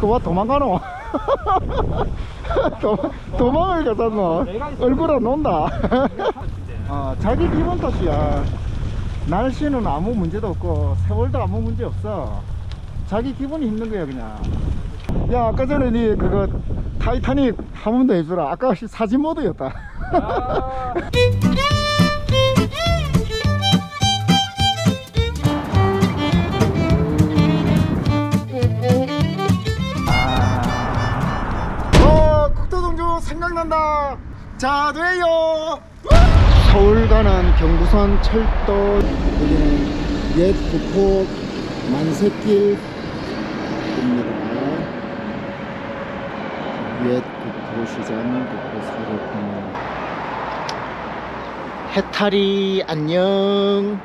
그와 도망가노. 도, 도망을 가잖아 얼굴 안 온다. 아, 자기 기분 탓이야. 날씨는 아무 문제도 없고 세월도 아무 문제 없어. 자기 기분이 힘든 거야 그냥. 야 아까 전에 니 그거 타이타닉 한 번 더 해주라. 아까 사진 모드였다 생각난다. 자 돼요. 서울 가는 경부선 철도 여기는 옛 구포 만세길입니다. 옛 구포시장 구포 사료품 해탈이 안녕.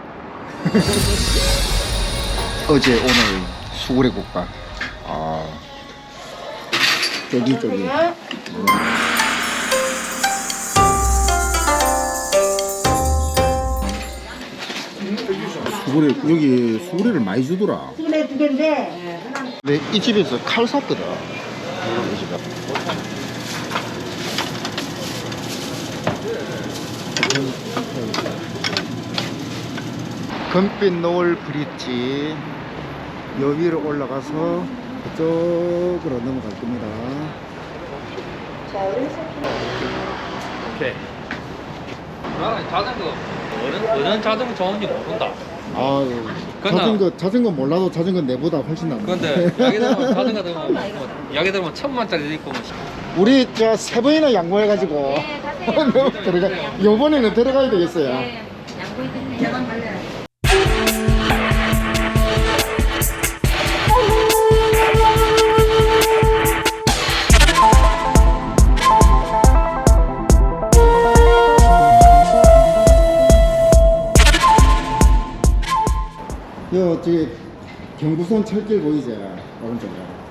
어제 오늘 수구레 국밥. 아. 쫄깃쫄깃 수구레 여기 수구레를 많이 주더라. 수구레 두 개인데. 네, 이 집에서 칼 샀거든 이 집에. 금빛 노을 브릿지 여 위로 올라가서 그쪽으로 넘어갈 겁니다. 오케이. 나는 자전거 어느 어느 자전거 좋은지 모른다. 아유 그나- 자전거 자전거 몰라도 자전거 내보다 훨씬 낫네 근데 야기 들면 자전거 들면 뭐, 야기 들면 천만짜리 있고 뭐. 우리 저 세 번이나 양보해가지고 네, 가세요. 들어가 요번에는 들어가야 되겠어요 네, 양보해드리면 대박 발려요. 저기 경부선 철길 보이죠 오른쪽에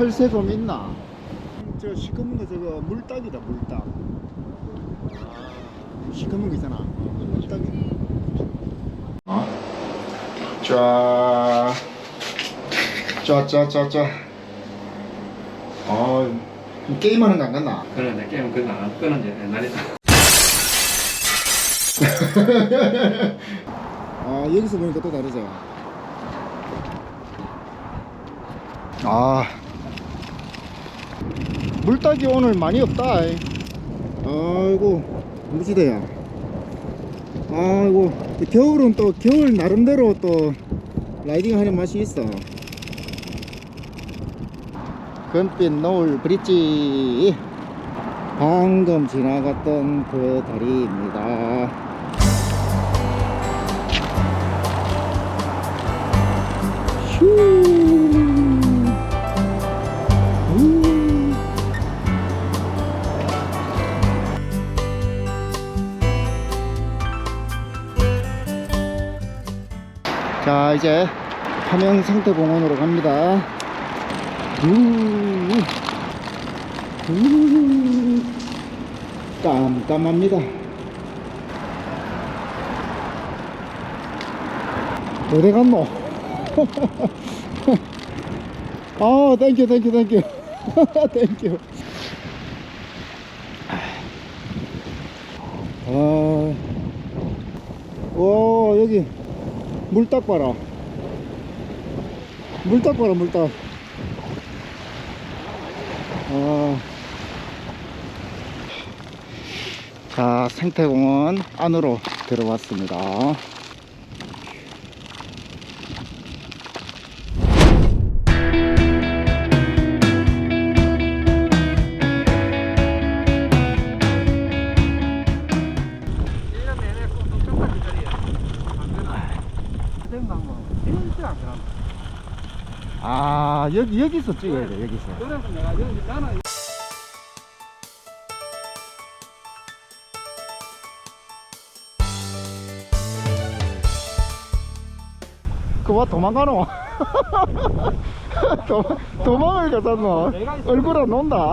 철새 좀 있나? 저 시커먼 거 저거 물닭이다 물닭 시커먼 거 있잖아 어, 물닭이 어? 쫙 쫙쫙쫙쫙 아 게임하는 거 안 갔나? 그런데 게임 그거 안 끄는 지 옛날이다. 아 여기서 보니까 또 다르죠 아 물닭이 오늘 많이 없다. 아이고 무지대야. 아이고 겨울은 또 겨울 나름대로 또 라이딩 하는 맛이 있어. 금빛 노을 브릿지. 방금 지나갔던 그 다리입니다. 슈. 자 이제 함양 상태공원으로 갑니다 우. 우. 깜깜합니다 어디 갔노? 아, 땡큐, 땡큐, 땡큐. 땡큐. 아, 와, 여기 물딱 봐라. 물딱 봐라, 물딱. 아. 자, 생태공원 안으로 들어왔습니다. 여기 여기서 찍어야 돼 여기서. 그래서 내가 여기 나는 그와 도망가노? 도, 도망을 가잖노? 얼굴 안 논다.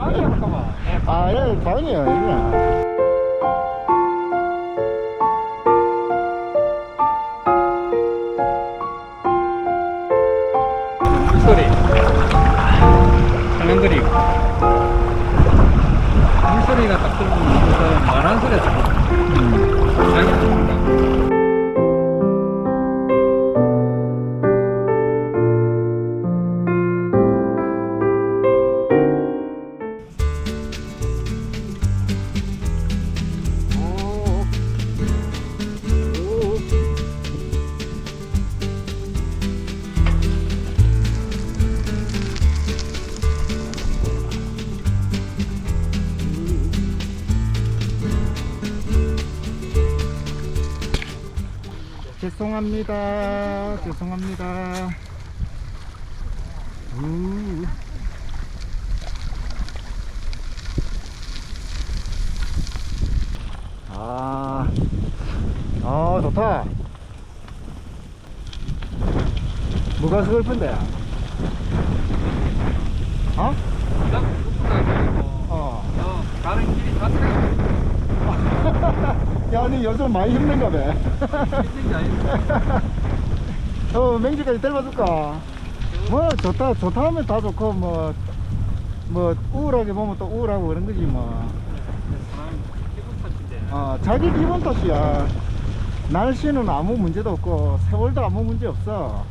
할까봐. 아예 방이야 이거 소리가 딱 들리면 말한 소리가 들 죄송합니다. 죄송합니다. 우. 아, 아 좋다. 뭐가 슬픈데? 어? 나 무슨 어. 어, 가는 길이 자체가 야, 니 요즘 많이 힘든가 봐. 힘든 게 아닌데. 어, 맹지까지 데려가줄까? 뭐, 좋다, 좋다 하면 다 좋고, 뭐, 뭐, 우울하게 보면 또 우울하고 그런 거지, 뭐. 탓인데. 어, 자기 기분 탓이야. 날씨는 아무 문제도 없고, 세월도 아무 문제 없어.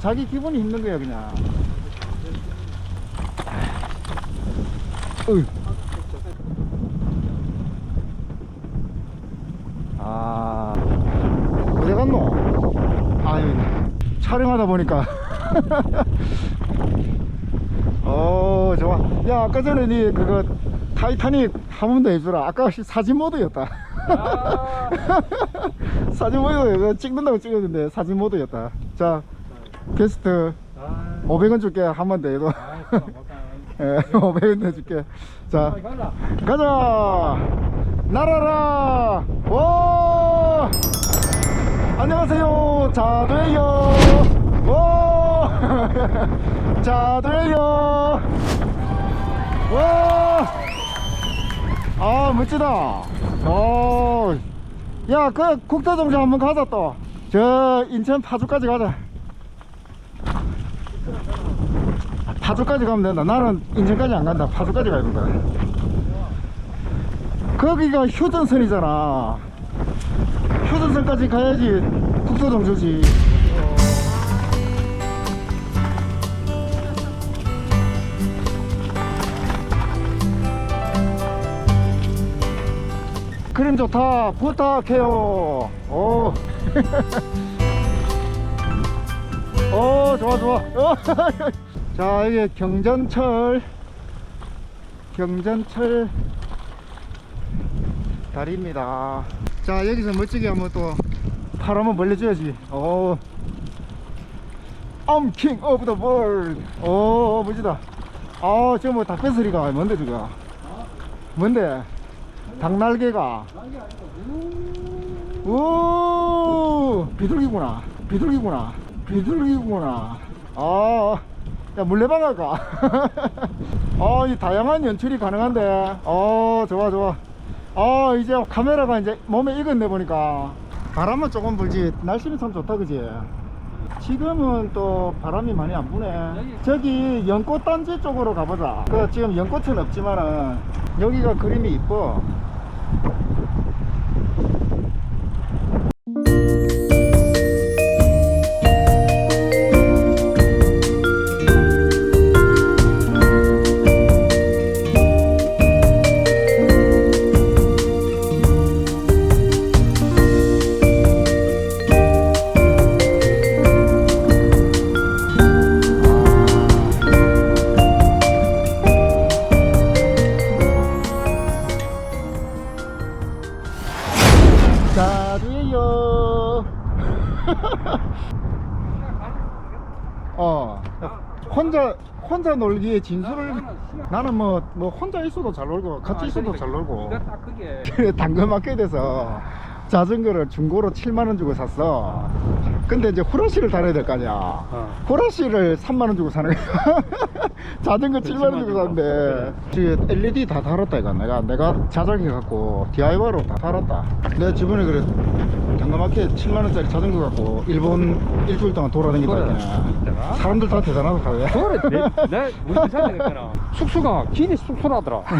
자기 기분이 힘든 거야, 그냥. 어이. 아, 어디 갔노? 아유, 촬영하다 보니까. 어, 좋아. 야, 아까 전에 니 그거 타이타닉 한 번 더 해주라. 아까 사진 모드였다. 아. 사진 모드 찍는다고 찍었는데 사진 모드였다. 자, 게스트 아, 500원 줄게. 한 번 더 해도. 예, 500원 더 줄게. 자. 가자! 날아라! 와! 안녕하세요. 자돼요. 와! 자돼요. 와! 아, 멋지다. 어. 야, 그 국도정점 한번 가자 또. 저 인천 파주까지 가자. 파주까지 가면 된다. 나는 인천까지 안 간다. 파주까지 가야 된다. 거기가 휴전선이잖아. 휴전선까지 가야지 국도정조지. 그림 좋다. 부탁해요. 오. 오, 좋아, 좋아. 어, 자, 이게 경전철. 경전철 다리입니다. 자, 여기서 멋지게 한번 또팔 한번 벌려줘야지. 오. I'm king of the world. 오, 멋지다. 아, 저뭐 닭배 소리가 뭔데, 저거? 뭔데? 닭날개가. 오, 비둘기구나. 비둘기구나. 비둘기구나. 아, 야, 물레방 할까? 아, 이 다양한 연출이 가능한데. 어, 좋아, 좋아. 아, 이제 카메라가 이제 몸에 익었네 보니까. 바람은 조금 불지. 날씨는 참 좋다, 그지? 지금은 또 바람이 많이 안 부네. 저기 연꽃 단지 쪽으로 가보자. 그 지금 연꽃은 없지만은 여기가 그림이 이뻐. 혼자 놀기에 진수를 나는 뭐 뭐 혼자 있어도 잘 놀고 같이 있어도 잘 놀고 딱 그게 당근마켓에서 자전거를 중고로 7만 원 주고 샀어. 근데 이제 후라시를 달아야 될 거 아니야. 어. 후라시를 3만 원 주고 사는 거야. 자전거 7만 원 주고 샀는데 지금 LED 다 달았다 이거 내가 내가 자전거 갖고 DIY로 다 달았다. 내가 저번에 그래 당근마켓 7만 원짜리 자전거 갖고 일본 일주일 동안 돌아다니다 그래. 했잖아. 사람들 다 대단하다 카네. 그래 내, 내 우리 부산에 그랬잖아 숙소가 길이 숙소라더라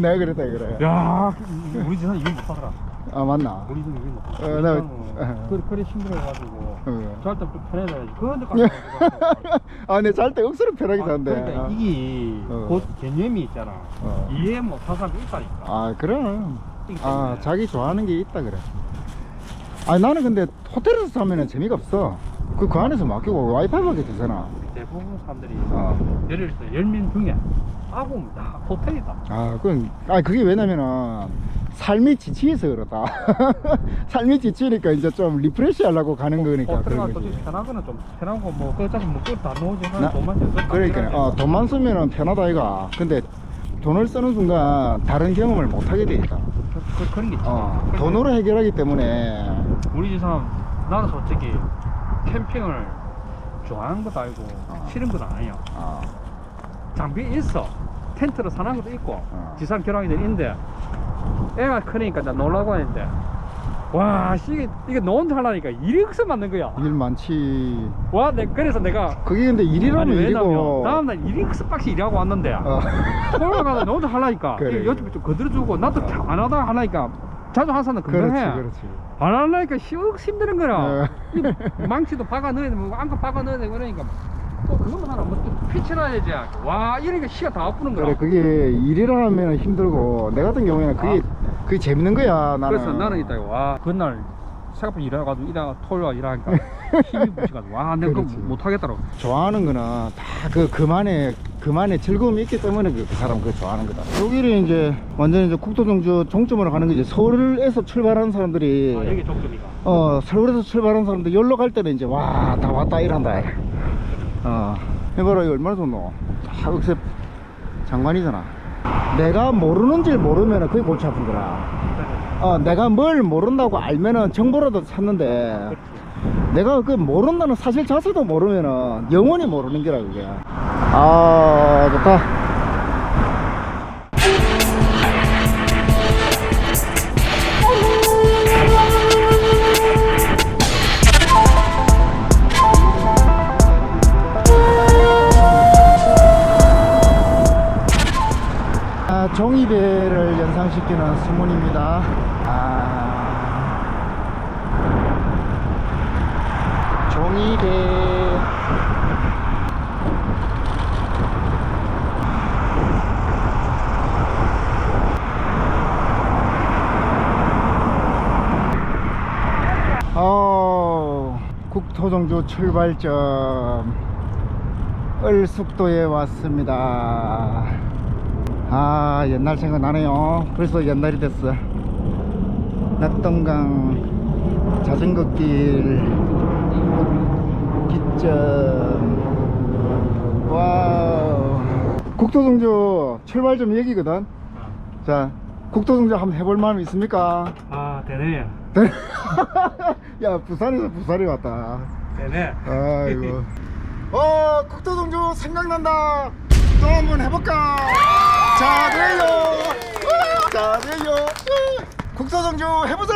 내가 그랬다 그래. 야 우리 부산 이거 못하더라 아 맞나? 우리 집 이거 못하더라 어, 나- 나 그래 그래 힘들어가지고 어. 때좀 편해져야지 그런데 가서 아, 근데 잘때 억수로 편하게 아, 산대. 그러니까 이게 어. 곧 개념이 있잖아 어. 이해 사람이 있다니까 아, 그럼. 있기 아, 때문에. 자기 좋아하는 게 있다 그래. 아, 나는 근데 호텔에서 사면은 재미가 없어. 그, 그 안에서 맡기고 와이파이밖에 되잖아. 대부분 사람들이 어. 예를 들어서 10명 중에 아홉 다 호텔이다 아, 그건, 아, 그게 왜냐면은, 삶이 지치해서 그렇다. 삶이 지치니까 이제 좀 리프레시 하려고 가는 거니까. 호텔가 그런 솔직히 거지. 편하거나 좀 편하고 뭐 어차피 뭐 그걸 다 넣어지 나- 돈만 써서 그러니까, 어, 돈만 쓰면은 편하다, 이가. 근데 돈을 쓰는 순간 다른 경험을 못 하게 되니까. 그, 그, 그런 게 있지 어, 돈으로 해결하기 때문에. 우리 집 사람 나는 솔직히 캠핑을 좋아하는 것도 아니고 어. 싫은 건 아니야 아, 장비 있어 텐트를 사는 것도 있고 어. 지상 결항이들 있는데 애가 크니까 나 놀라고 하는데 와 씨, 이게 이게 너 혼자 하려니까 일이 억서 맞는 거야 일 많지. 와 내, 그래서 내가 그게 근데 일이라면 아니 일이고. 다음날 일이 억서 빡시 일하고 왔는데 어. 돌아가다 너 혼자 하려니까 그래. 여쭈 좀 거들어주고 나도 안 하다가 하려니까 자주 하는 사람은 그렇지, 해 그렇지. 안 하려니까 씨 힘드는 거야 어. 이 망치도 박아 넣어야 돼, 뭐 안고 박아 넣어야 돼 그러니까 또 그것만 하나 뭐또 피치라야지 와 이러니까 시가 다 아프는 거야 그래, 그게 일이라 하면 힘들고, 내 같은 경우에는 그게, 그게 재밌는 거야, 나는. 아. 그래서 나는 이따 와 그날 생각보다 일해가지고 일하가 토요일 일하니까 힘이 부시가지고 와 내가 그거 그렇지. 못하겠더라고 좋아하는 거는 다 그, 그만의, 그만의 즐거움이 있기 때문에 그, 그 사람 그거 좋아하는 거다. 여기를 이제, 완전 이제 국토종주 종점으로 가는 게 이제 서울에서 출발하는 사람들이, 아 여기 종점이가 어, 서울에서 출발하는 사람들 여기로 갈 때는 이제, 와, 다 왔다 이란다. 어, 해봐라, 이거 얼마나 좋노. 다 억셉 장관이잖아. 내가 모르는 줄 모르면은 그게 골치 아픈 거라. 어, 내가 뭘 모른다고 알면은 정보라도 찾는데, 내가 그 모른다는 사실 자체도 모르면은 영원히 모르는 게라 그게. 아, 좋다. 종이배를 연상시키는 수문입니다. 아, 종이배. 어, 국토정주 출발점 을숙도에 왔습니다. 아 옛날 생각나네요. 벌써 옛날이 됐어. 낙동강 자전거길 기점. 와우. 국토정주 출발점 여기거든. 자 국토정주 한번 해볼 마음 있습니까? 아 되네 야 부산에서 부산에 왔다. 되네 아이고. 어 국토정주 생각난다. 또 한번 해볼까 자돼요. 자돼요. 국토정주 해보자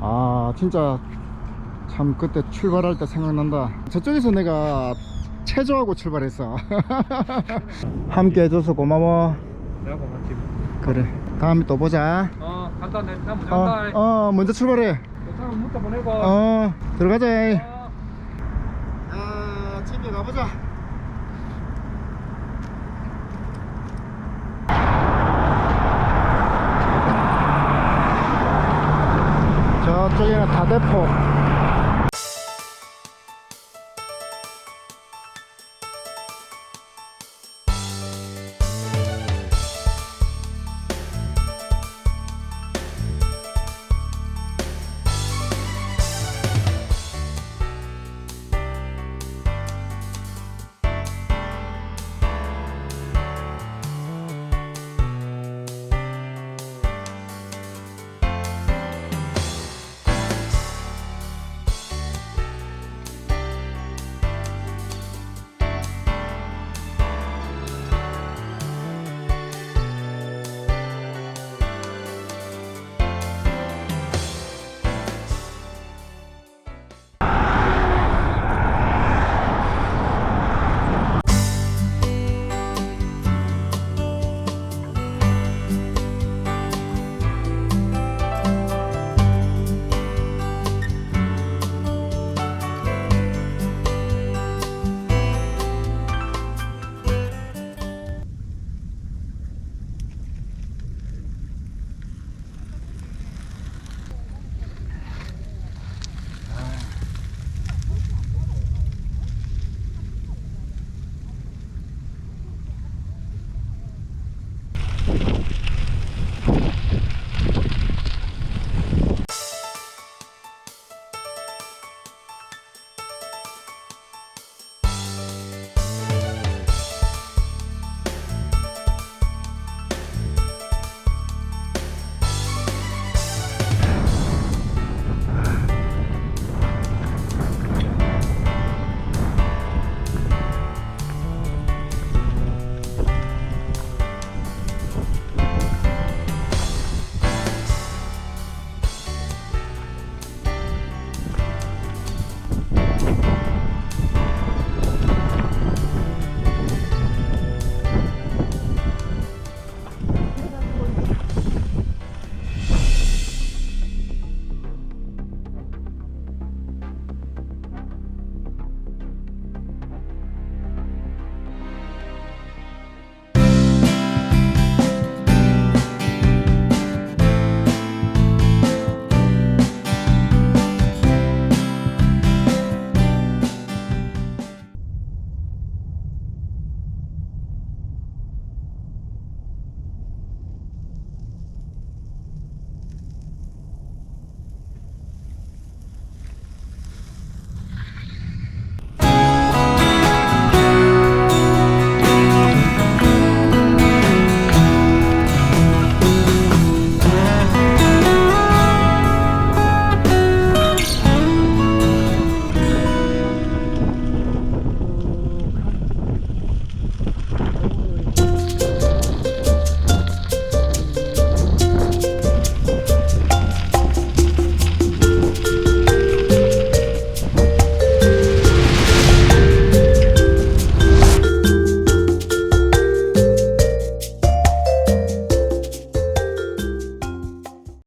아 진짜 참 그때 출발할 때 생각난다. 저쪽에서 내가 체조하고 출발했어. 함께 해줘서 고마워. 내가 고맙지 그래. 다음에 또 보자. 어 간다 내 다음 어, 간다. 어 먼저 출발해. 사람 문자 보내고. 어 들어가자. 어. 아, 집에 가보자. 저쪽에는 다대포.